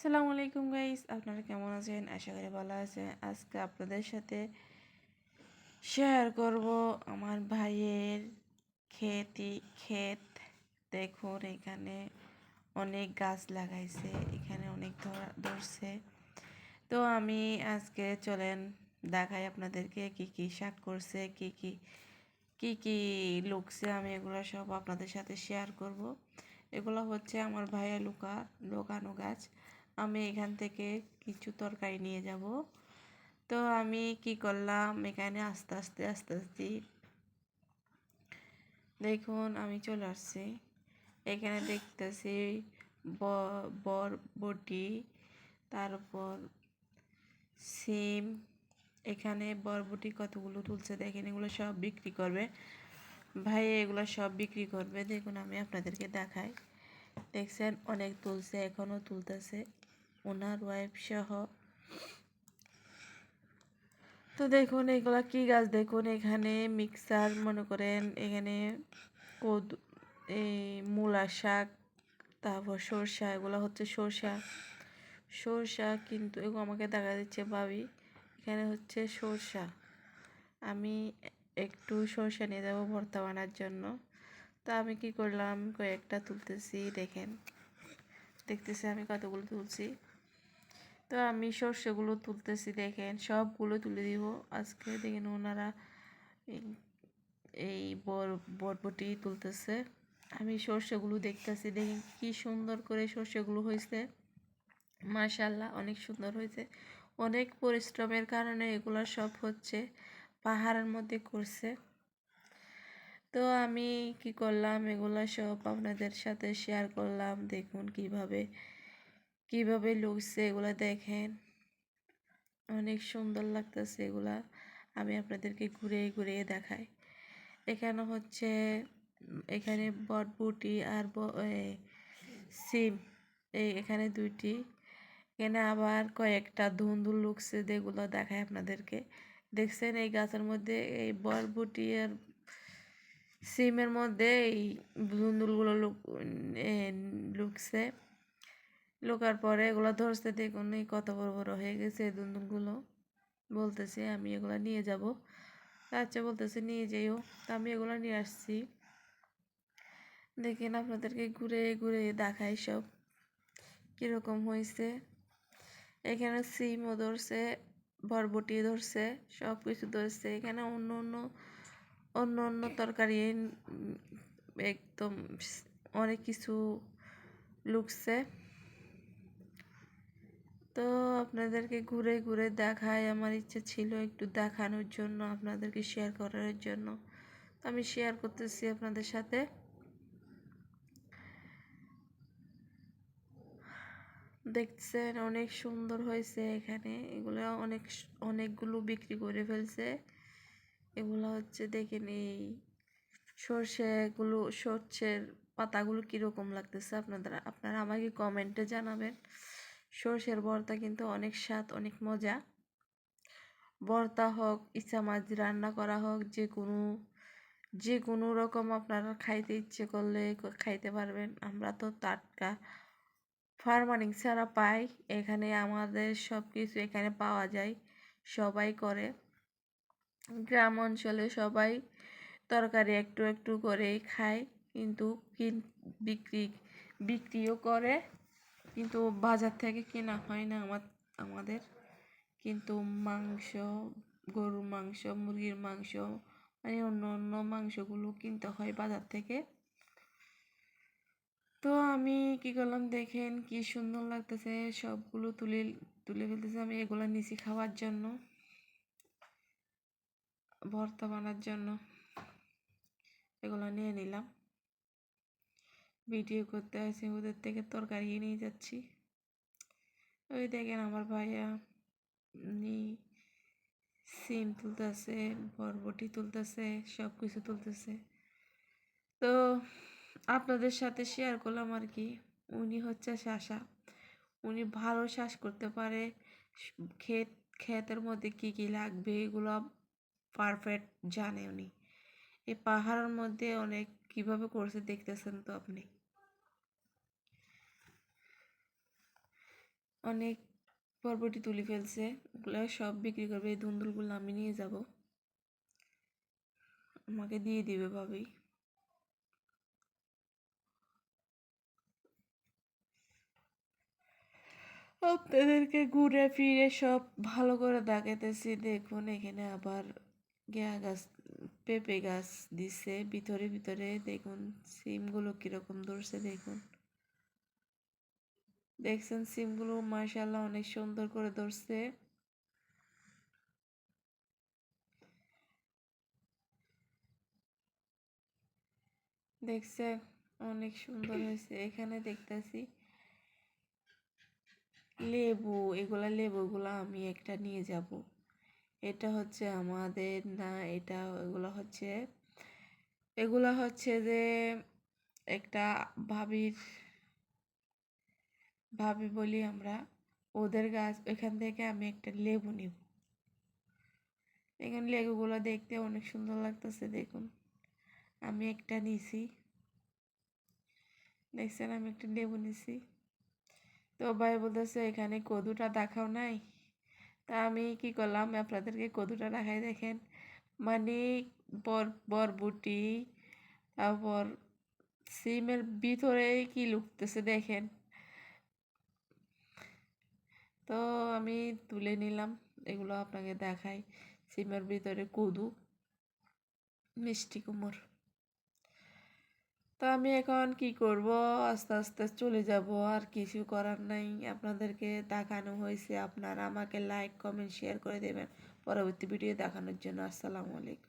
আসসালামু আলাইকুম গাইস, আপনারা কেমন আছেন? আশা করি ভালো আছেন। আজকে আপনাদের সাথে শেয়ার করব আমার ভাইয়ের ক্ষেতি ক্ষেত। দেখুন, এখানে অনেক গাছ লাগাইছে, এখানে অনেক ধরা, ধরছে। তো আমি আজকে চলেন, দেখাই আপনাদেরকে কি কি শাক করছে, কি কি কি কি লুকছে। আমি এগুলো সব আপনাদের সাথে শেয়ার করব। এগুলো হচ্ছে আমার ভাইয়া লুকা, লোকানো গাছ। আমি এখান থেকে কিছু তরকারি নিয়ে যাব। তো আমি কি করলাম, এখানে আস্তে আস্তে আস্তে আস্তে দেখুন আমি চলে আসছি। এখানে দেখতেছি বরবটি তারপর সিম, এখানে বরবটি কতগুলো তুলছে দেখেন, এগুলো সব বিক্রি করবে। ভাই, এগুলো সব বিক্রি করবে, দেখুন আমি আপনাদেরকে দেখাই। দেখছেন, অনেক তুলছে, এখনও তুলতেছে। ওনার ওয়াইফ সহ। তো দেখুন, এগুলা কি গাছ? দেখুন, এখানে মিক্সার মনে করেন, এখানে কদু, এই মূলা শাক, তারপর সরষা, এগুলো হচ্ছে সরষা। সরষা কিন্তু এগুলো আমাকে দেখা দিচ্ছে ভাবি, এখানে হচ্ছে সরষা। আমি একটু সরষা নিয়ে যাব ভর্তা বানার জন্য। তো আমি কি করলাম, কয়েকটা তুলতেছি, দেখেন। দেখতেছি আমি কতগুলো তুলছি। তো আমি সর্ষেগুলো তুলতেছি দেখেন, সবগুলো তুলে দিব। আজকে দেখেন ওনারা এই বর, বরবটি তুলতেছে। আমি সর্ষেগুলো দেখতেছি, দেখেন কি সুন্দর করে সর্ষেগুলো হয়েছে। মাশাল্লাহ অনেক সুন্দর হয়েছে। অনেক পরিশ্রমের কারণে এগুলো সব হচ্ছে পাহাড়ের মধ্যে করছে। তো আমি কি করলাম? এগুলো সব আপনাদের সাথে শেয়ার করলাম। দেখুন কীভাবে কীভাবে লুকছে এগুলো দেখেন। অনেক সুন্দর লাগতেছে এগুলা। আমি আপনাদেরকে ঘুরে ঘুরে দেখাই। এখানে হচ্ছে, এখানে বটবুটি আর সিম এই এখানে দুইটি। এখানে আবার কয়েকটা ধুন্দুল লুকছে যেগুলো দেখায় আপনাদেরকে। দেখছেন এই গাছের মধ্যে এই বরবুটি আর সিমের মধ্যে এই ধুন্দুলগুলো লুক লুকছে লুকার পরে এগুলো ধরতে দেখুন এই কত বড় বড় হয়ে গেছে এই দুন্দুলগুলো বলতেছে আমি এগুলো নিয়ে যাব আচ্ছা বলতেছে নিয়ে যাইও তা আমি এগুলো নিয়ে আসছি দেখেন আপনাদেরকে ঘুরে ঘুরে দেখাই সব কীরকম হয়েছে এখানে সিমও ধরছে বরবটি ধরছে সব কিছু ধরছে এখানে অন্য অন্য অন্য অন্য তরকারি একদম অনেক কিছু লুকছে। তো আপনাদেরকে ঘুরে ঘুরে দেখায় আমার ইচ্ছে ছিল একটু দেখানোর জন্য, আপনাদেরকে শেয়ার করার জন্য। আমি শেয়ার করতেছি আপনাদের সাথে। দেখছেন অনেক সুন্দর হয়েছে এখানে। এগুলো অনেক, অনেকগুলো বিক্রি করে ফেলছে। এগুলো হচ্ছে দেখেন এই সর্ষেগুলো সর্ষের পাতাগুলো কীরকম লাগতেছে আপনাদের, আপনারা আমাকে কমেন্টে জানাবেন। সর্ষের ভর্তা কিন্তু অনেক স্বাদ, অনেক মজা। ভর্তা হোক ইচ্ছা মাছ রান্না করা হোক যে কোনো যে কোনো রকম আপনারা খাইতে ইচ্ছে করলে খাইতে পারবেন। আমরা তো টাটকা ফার্মানিং ছাড়া পাই, এখানে আমাদের সব কিছু এখানে পাওয়া যায়, সবাই করে। গ্রাম অঞ্চলে সবাই তরকারি একটু একটু করেই খায়, কিন্তু বিক্রি, বিক্রিও করে, কিন্তু বাজার থেকে কেনা হয় না আমার, আমাদের। কিন্তু মাংস, গরুর মাংস, মুরগির মাংস মানে অন্য অন্য মাংসগুলো কিনতে হয় বাজার থেকে। তো আমি কি করলাম, দেখেন কি সুন্দর লাগতেছে, সবগুলো তুলে তুলে ফেলতেছে আমি এগুলো নিচে খাওয়ার জন্য। ভর্তা বানার জন্য এগুলো নিয়ে নিলাম। ভিডিও করতে আসে ওদের থেকে তরকারি নিয়ে যাচ্ছি। ওই দেখেন আমার ভাইয়া সিম তুলতেছে, বরবটি তুলতেছে সব কিছু তুলতেছে। তো আপনাদের সাথে শেয়ার করলাম আর কি। উনি হচ্ছে শাসা। উনি ভালো শ্বাস করতে পারে। ক্ষেত ক্ষেতের মধ্যে কি কি লাগবে এগুলো পারফেক্ট জানে উনি। এই পাহাড়ের মধ্যে অনেক কীভাবে করছে দেখতেছেন তো আপনি? অনেক পর্বটি তুলে ফেলছে, ওগুলো সব বিক্রি করবে, এই ধুন্দুলগুলো আমি নিয়ে যাব। আমাকে দিয়ে দিবে ভাবি। আপনাদেরকে ঘুরে ফিরে সব ভালো করে দেখাতেছি দেখুন এখানে আবার গেয়া গাছ, পেঁপে গাছ দিছে, ভিতরে ভিতরে দেখুন সিমগুলো কীরকম ধরছে, দেখুন। দেখছেন সিমগুলো মাশাল্লাহ অনেক সুন্দর করে ধরছে। দেখছেন অনেক সুন্দর হয়েছে। এখানে দেখতেছি লেবু, এগুলা লেবুগুলো আমি একটা নিয়ে যাব। এটা হচ্ছে আমাদের, না, এটা এগুলো হচ্ছে এগুলো হচ্ছে যে একটা ভাবির, ভাবি বলি আমরা, ওদের গাছ, এখান থেকে আমি একটা লেবু নিব। এখানে লেবুগুলো দেখতে অনেক সুন্দর লাগতেছে, দেখুন। আমি একটা নিছি। দেখছেন? আমি একটা লেবু নিছি। তো ভাই বলতেছে, এখানে কদুটা দেখাও নাই? তা আমি কি করলাম? আপনাদেরকে কদুটা রাখাই দেখেন। মানে বর, বরবটি, তারপর সিমের ভিতরে কি লুকতেছে দেখেন। তো আমি তুলে নিলাম, এগুলো আপনাকে দেখাই। সিমের ভিতরে কদু, মিষ্টি কুমড়। তো আমি এখন কি করব? আস্তে আস্তে চলে যাব, আর কিছু করার নাই। আপনাদেরকে দেখানো হয়েছে, আপনারা আমাকে লাইক কমেন্ট শেয়ার করে দেবেন। পরবর্তী ভিডিও দেখানোর জন্য আসসালামু আলাইকুম।